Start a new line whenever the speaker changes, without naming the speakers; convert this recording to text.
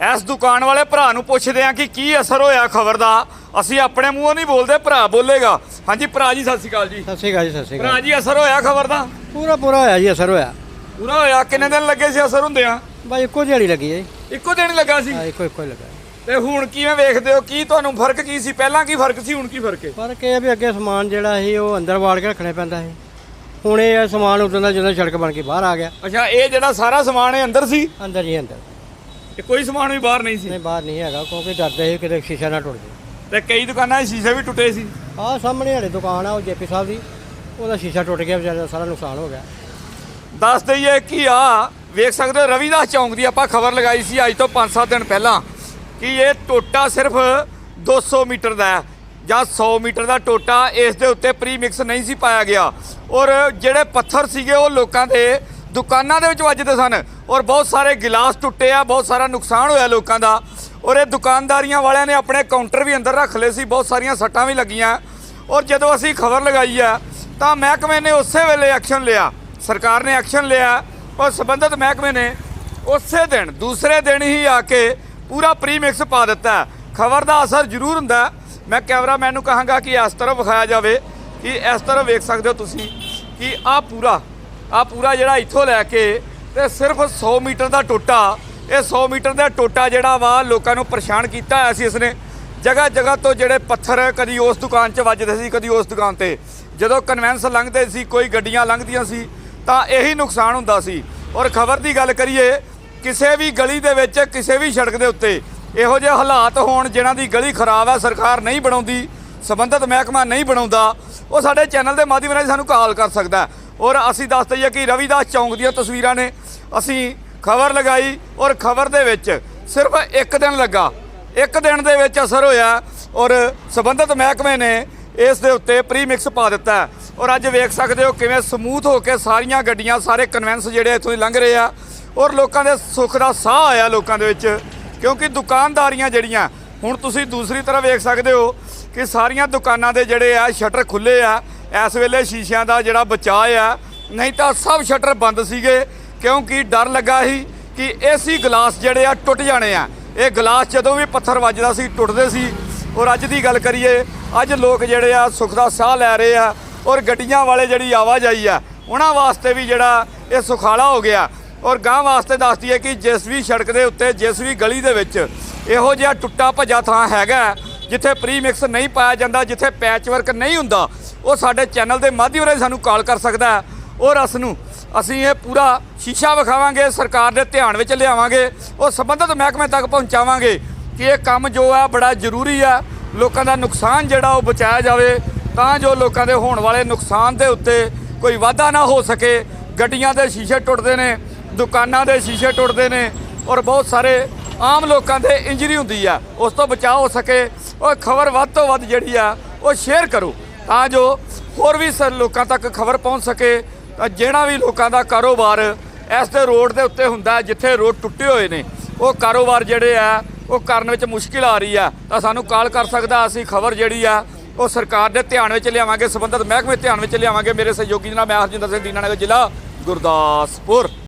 ਇਸ ਦੁਕਾਨ ਵਾਲੇ ਭਰਾ ਨੂੰ ਪੁੱਛਦੇ ਆ ਕਿ ਕੀ ਅਸਰ ਹੋਇਆ ਖਬਰ ਦਾ। ਅਸੀਂ ਆਪਣੇ ਮੂੰਹੋਂ ਨਹੀਂ ਬੋਲਦੇ ਭਰਾ ਬੋਲੇਗਾ। ਹਾਂਜੀ ਭਰਾ ਜੀ ਸਤਿ ਸ਼੍ਰੀ ਅਕਾਲ ਜੀ।
ਸਤਿ ਸ਼੍ਰੀ ਅਕਾਲ ਜੀ ਸਤਿ ਸ਼੍ਰੀ ਅਕਾਲ।
ਭਰਾ ਜੀ ਅਸਰ ਹੋਇਆ ਖਬਰ ਦਾ?
ਪੂਰਾ ਪੂਰਾ ਹੋਇਆ ਜੀ ਅਸਰ ਹੋਇਆ।
ਪੂਰਾ ਹੋਇਆ? ਕਿੰਨੇ ਦਿਨ ਲੱਗੇ ਸੀ ਅਸਰ ਹੁੰਦੇ ਆ?
ਬਾਈ ਇੱਕੋ ਦਿਹਾੜੀ ਲੱਗੀ ਹੈ ਜੀ।
ਇੱਕੋ ਦਿਨ ਹੀ ਲੱਗਾ ਸੀ?
ਹਾਂ ਇੱਕੋ ਇੱਕੋ ਹੀ ਲੱਗਾ।
ਤੇ ਹੁਣ ਕਿਵੇਂ ਵੇਖਦੇ ਹੋ? ਕੀ ਤੁਹਾਨੂੰ ਫ਼ਰਕ ਕੀ ਸੀ? ਪਹਿਲਾਂ ਕੀ ਫ਼ਰਕ ਸੀ? ਹੁਣ ਕੀ ਫ਼ਰਕ ਹੈ?
ਪਰ ਇਹ ਆ ਵੀ ਅੱਗੇ ਸਮਾਨ ਜਿਹੜਾ ਸੀ ਉਹ ਅੰਦਰ ਵਾੜ ਕੇ ਰੱਖਣਾ ਪੈਂਦਾ ਸੀ। ਹੁਣ ਇਹ ਸਮਾਨ ਉਦੋਂ ਦਾ ਜਦੋਂ ਸੜਕ ਬਣ ਕੇ ਬਾਹਰ ਆ ਗਿਆ।
ਅੱਛਾ ਇਹ ਜਿਹੜਾ ਸਾਰਾ ਸਮਾਨ ਇਹ ਅੰਦਰ ਸੀ?
ਅੰਦਰ ਹੀ ਅੰਦਰ।
ਤੇ ਕੋਈ ਸਮਾਨ ਵੀ ਬਾਹਰ ਨਹੀਂ ਸੀ।
ਨਹੀਂ ਬਾਹਰ ਨਹੀਂ ਹੈਗਾ ਕਿਉਂਕਿ ਡਰਦੇ ਸੀ ਕਿਤੇ ਸ਼ੀਸ਼ਾ ਨਾ ਟੁੱਟ ਜਾਵੇ
ਤੇ ਕਈ ਦੁਕਾਨਾਂ ਦੇ ਸ਼ੀਸ਼ੇ ਵੀ ਟੁੱਟੇ ਸੀ।
ਆਹ ਸਾਹਮਣੇ ਸਾਡੇ ਦੁਕਾਨ ਆ ਉਹ ਜੇਪੀ ਸਾਹਿਬ ਦੀ ਉਹਦਾ ਸ਼ੀਸ਼ਾ ਟੁੱਟ ਗਿਆ ਵਿਚਾਰੇ ਦਾ ਸਾਰਾ ਨੁਕਸਾਨ ਹੋ ਗਿਆ।
ਦੱਸ ਦਈਏ ਕਿ ਆ ਵੇਖ ਸਕਦੇ ਹੋ ਰਵੀਦਾਸ ਚੌਂਕ ਦੀ ਆਪਾਂ ਖਬਰ ਲਗਾਈ ਸੀ ਅੱਜ ਤੋਂ 5-7 ਦਿਨ ਪਹਿਲਾਂ ਕਿ ਇਹ ਟੋਟਾ ਸਿਰਫ 200 ਮੀਟਰ ਦਾ ਹੈ ਜਾਂ 100 ਮੀਟਰ ਦਾ ਟੋਟਾ ਇਸ ਦੇ ਉੱਤੇ ਪ੍ਰੀ ਮਿਕਸ ਨਹੀਂ ਸੀ ਪਾਇਆ ਗਿਆ। ਔਰ ਜਿਹੜੇ ਪੱਥਰ ਸੀਗੇ ਉਹ ਲੋਕਾਂ ਦੇ ਦੁਕਾਨਾਂ ਦੇ ਵਿੱਚ ਵੱਜਦੇ ਸਨ ਔਰ ਬਹੁਤ ਸਾਰੇ ਗਿਲਾਸ ਟੁੱਟੇ ਆ, ਬਹੁਤ ਸਾਰਾ ਨੁਕਸਾਨ ਹੋਇਆ ਲੋਕਾਂ ਦਾ। ਔਰ ਇਹ ਦੁਕਾਨਦਾਰੀਆਂ ਵਾਲਿਆਂ ਨੇ ਆਪਣੇ ਕਾਊਂਟਰ ਵੀ ਅੰਦਰ ਰੱਖ ਲਏ ਸੀ, ਬਹੁਤ ਸਾਰੀਆਂ ਸੱਟਾਂ ਵੀ ਲੱਗੀਆਂ। ਔਰ ਜਦੋਂ ਅਸੀਂ ਖਬਰ ਲਗਾਈ ਆ, ਤਾਂ ਮਹਿਕਮੇ ਨੇ ਉਸੇ ਵੇਲੇ ਐਕਸ਼ਨ ਲਿਆ। ਸਰਕਾਰ ਨੇ ਐਕਸ਼ਨ ਲਿਆ ਔਰ ਸੰਬੰਧਿਤ ਮਹਿਕਮੇ ਨੇ ਉਸੇ ਦਿਨ, ਦੂਸਰੇ ਦਿਨ ਹੀ ਆ ਕੇ ਪੂਰਾ ਪ੍ਰੀਮਿਕਸ ਪਾ ਦਿੱਤਾ। ਖਬਰ ਦਾ ਅਸਰ ਜ਼ਰੂਰ ਹੁੰਦਾ। ਮੈਂ ਕੈਮਰਾਮੈਨ ਨੂੰ ਕਹਾਂਗਾ ਕਿ ਇਸ ਤਰ੍ਹਾਂ ਵਿਖਾਇਆ ਜਾਵੇ, ਕਿ ਇਸ ਤਰ੍ਹਾਂ ਵੇਖ ਸਕਦੇ ਹੋ ਤੁਸੀਂ ਕਿ ਆ ਪੂਰਾ ਆ ਪੂਰਾ ਜਿਹੜਾ ਇੱਥੋਂ ਲੈ ਕੇ ਤੇ ਸਿਰਫ 100 ਮੀਟਰ ਦਾ ਟੋਟਾ, ਇਹ 100 ਮੀਟਰ ਦਾ ਟੋਟਾ ਜਿਹੜਾ ਵਾ ਲੋਕਾਂ ਨੂੰ ਪਰੇਸ਼ਾਨ ਕੀਤਾ ਹੋਇਆ ਸੀ ਇਸਨੇ। ਜਗ੍ਹਾ ਜਗ੍ਹਾ ਤੋਂ ਜਿਹੜੇ ਪੱਥਰ ਕਦੀ ਉਸ ਦੁਕਾਨ 'ਚ ਵੱਜਦੇ ਸੀ, ਕਦੀ ਉਸ ਦੁਕਾਨ ਤੇ। ਜਦੋਂ ਕਨਵੈਂਸ ਲੰਘਦੇ ਸੀ, ਕੋਈ ਗੱਡੀਆਂ ਲੰਘਦੀਆਂ ਸੀ, ਤਾਂ ਇਹੀ ਨੁਕਸਾਨ ਹੁੰਦਾ ਸੀ। ਔਰ ਖਬਰ ਦੀ ਗੱਲ ਕਰੀਏ, ਕਿਸੇ ਵੀ ਗਲੀ ਦੇ ਵਿੱਚ, ਕਿਸੇ ਵੀ ਸੜਕ ਦੇ ਉੱਤੇ ਇਹੋ ਜਿਹੇ ਹਾਲਾਤ ਹੋਣ ਜਿਨ੍ਹਾਂ ਦੀ ਗਲੀ ਖਰਾਬ ਹੈ ਸਰਕਾਰ ਨਹੀਂ ਬਣਾਉਂਦੀ, ਸੰਬੰਧਿਤ ਮਹਿਕਮਾ ਨਹੀਂ ਬਣਾਉਂਦਾ, ਉਹ ਸਾਡੇ ਚੈਨਲ ਦੇ ਮਾਧਿਅਮ ਰਾਹੀਂ ਸਾਨੂੰ ਕਾਲ ਕਰ ਸਕਦਾ। ਔਰ ਅਸੀਂ ਦੱਸ ਦਈਏ ਕਿ ਰਵੀਦਾਸ ਚੌਂਕ ਦੀਆਂ ਤਸਵੀਰਾਂ ਨੇ ਅਸੀਂ ਖਬਰ ਲਗਾਈ ਔਰ ਖਬਰ ਦੇ ਵਿੱਚ ਸਿਰਫ ਇੱਕ ਦਿਨ ਲੱਗਾ। ਇੱਕ ਦਿਨ ਦੇ ਵਿੱਚ ਅਸਰ ਹੋਇਆ ਔਰ ਸੰਬੰਧਿਤ ਮਹਿਕਮੇ ਨੇ ਇਸ ਦੇ ਉੱਤੇ ਪ੍ਰੀਮਿਕਸ ਪਾ ਦਿੱਤਾ ਔਰ ਅੱਜ ਵੇਖ ਸਕਦੇ ਹੋ ਕਿਵੇਂ ਸਮੂਥ ਹੋ ਕੇ ਸਾਰੀਆਂ ਗੱਡੀਆਂ, ਸਾਰੇ ਕਨਵੈਂਸ ਜਿਹੜੇ ਇੱਥੋਂ ਦੀ ਲੰਘ ਰਹੇ ਆ ਔਰ ਲੋਕਾਂ ਦੇ ਸੁੱਖ ਦਾ ਸਾਹ ਆਇਆ ਲੋਕਾਂ ਦੇ ਵਿੱਚ। ਕਿਉਂਕਿ ਦੁਕਾਨਦਾਰੀਆਂ ਜਿਹੜੀਆਂ, ਹੁਣ ਤੁਸੀਂ ਦੂਸਰੀ ਤਰ੍ਹਾਂ ਵੇਖ ਸਕਦੇ ਹੋ ਕਿ ਸਾਰੀਆਂ ਦੁਕਾਨਾਂ ਦੇ ਜਿਹੜੇ ਆ, ਸ਼ਟਰ ਖੁੱਲੇ ਆ। ਇਸ ਵੇਲੇ ਸ਼ੀਸ਼ਿਆਂ ਦਾ ਜਿਹੜਾ ਬਚਾਅ ਆ, ਨਹੀਂ ਤਾਂ ਸਭ ਸ਼ਟਰ ਬੰਦ ਸੀਗੇ, ਕਿਉਂਕਿ ਡਰ ਲੱਗਾ ਸੀ ਕਿ ਏਸੀ ਗਲਾਸ ਜਿਹੜੇ ਆ ਟੁੱਟ ਜਾਣੇ ਆ। ਇਹ ਗਲਾਸ ਜਦੋਂ ਵੀ ਪੱਥਰ ਵੱਜਦਾ ਸੀ, ਟੁੱਟਦੇ ਸੀ। ਔਰ ਅੱਜ ਦੀ ਗੱਲ ਕਰੀਏ, ਅੱਜ ਲੋਕ ਜਿਹੜੇ ਆ ਸੁੱਖ ਦਾ ਸਾਹ ਲੈ ਰਹੇ ਆ ਔਰ ਗੱਡੀਆਂ ਵਾਲੇ ਜਿਹੜੀ ਆਵਾਜਾਈ ਆ, ਉਹਨਾਂ ਵਾਸਤੇ ਵੀ ਜਿਹੜਾ ਇਹ ਸੁਖਾਲਾ ਹੋ ਗਿਆ। ਔਰ ਗਾਂ ਵਾਸਤੇ ਦੱਸਦੀ ਹੈ ਕਿ ਜਿਸ ਵੀ ਸੜਕ ਦੇ ਉੱਤੇ, ਜਿਸ ਵੀ ਗਲੀ ਦੇ ਵਿੱਚ ਇਹੋ ਜਿਹਾ ਟੁੱਟਾ ਭੱਜਾ ਥਾਂ ਹੈਗਾ, ਜਿੱਥੇ ਪ੍ਰੀਮਿਕਸ ਨਹੀਂ ਪਾਇਆ ਜਾਂਦਾ, ਜਿੱਥੇ ਪੈਚ ਵਰਕ ਨਹੀਂ ਹੁੰਦਾ ਉਹ ਸਾਡੇ ਚੈਨਲ ਦੇ ਮਾਧਿਅਮ ਰਾਹੀਂ ਸਾਨੂੰ ਕਾਲ ਕਰ ਸਕਦਾ ਹੈ। ਔਰ ਅਸ ਨੂੰ ਅਸੀਂ ਇਹ ਪੂਰਾ ਸ਼ੀਸ਼ਾ ਵਿਖਾਵਾਂਗੇ, ਸਰਕਾਰ ਦੇ ਧਿਆਨ ਵਿੱਚ ਲਿਆਵਾਂਗੇ, ਉਹ ਸੰਬੰਧਿਤ ਮਹਿਕਮੇ ਤੱਕ ਪਹੁੰਚਾਵਾਂਗੇ ਕਿ ਇਹ ਕੰਮ ਜੋ ਆ ਬੜਾ ਜ਼ਰੂਰੀ ਆ। ਲੋਕਾਂ ਦਾ ਨੁਕਸਾਨ ਜਿਹੜਾ ਉਹ ਬਚਾਇਆ ਜਾਵੇ, ਤਾਂ ਜੋ ਲੋਕਾਂ ਦੇ ਹੋਣ ਵਾਲੇ ਨੁਕਸਾਨ ਦੇ ਉੱਤੇ ਕੋਈ ਵਾਧਾ ਨਾ ਹੋ ਸਕੇ। ਗੱਡੀਆਂ ਦੇ ਸ਼ੀਸ਼ੇ ਟੁੱਟਦੇ ਨੇ, ਦੁਕਾਨਾਂ ਦੇ ਸ਼ੀਸ਼ੇ ਟੁੱਟਦੇ ਨੇ ਔਰ ਬਹੁਤ ਸਾਰੇ ਆਮ ਲੋਕਾਂ ਦੇ ਇੰਜਰੀ ਹੁੰਦੀ ਆ। ਉਸ ਤੋਂ ਬਚਾਅ ਹੋ ਸਕੇ। ਉਹ ਖਬਰ ਵੱਧ ਤੋਂ ਵੱਧ ਜਿਹੜੀ ਆ, ਉਹ ਸ਼ੇਅਰ ਕਰੋ। ਤਾਂ ਜੋ ਹੋਰ ਵੀ ਸ ਲੋਕਾਂ ਤੱਕ ਖਬਰ ਪਹੁੰਚ ਸਕੇ, ਤਾਂ ਜਿਹੜਾ ਵੀ ਲੋਕਾਂ ਦਾ ਕਾਰੋਬਾਰ ਇਸ ਦੇ ਰੋਡ ਦੇ ਉੱਤੇ ਹੁੰਦਾ ਜਿੱਥੇ ਰੋਡ ਟੁੱਟੇ ਹੋਏ ਨੇ, ਉਹ ਕਾਰੋਬਾਰ ਜਿਹੜੇ ਆ, ਉਹ ਕਰਨ ਵਿੱਚ ਮੁਸ਼ਕਿਲ ਆ ਰਹੀ ਆ। ਤਾਂ ਸਾਨੂੰ ਕਾਲ ਕਰ ਸਕਦਾ ਅਸੀਂ, ਖਬਰ ਜਿਹੜੀ ਆ, ਉਹ ਸਰਕਾਰ ਦੇ ਧਿਆਨ ਵਿੱਚ ਲਿਆਵਾਂਗੇ, ਸੰਬੰਧਿਤ ਮਹਿਕਮੇ ਧਿਆਨ ਵਿੱਚ ਲਿਆਵਾਂਗੇ। ਮੇਰੇ ਸਹਿਯੋਗੀ ਜਨਾਬ, ਮੈਂ ਹਰਜਿੰਦਰ ਸਿੰਘ ਦੀਨਾਨਗਰ ਜ਼ਿਲ੍ਹਾ ਗੁਰਦਾਸਪੁਰ।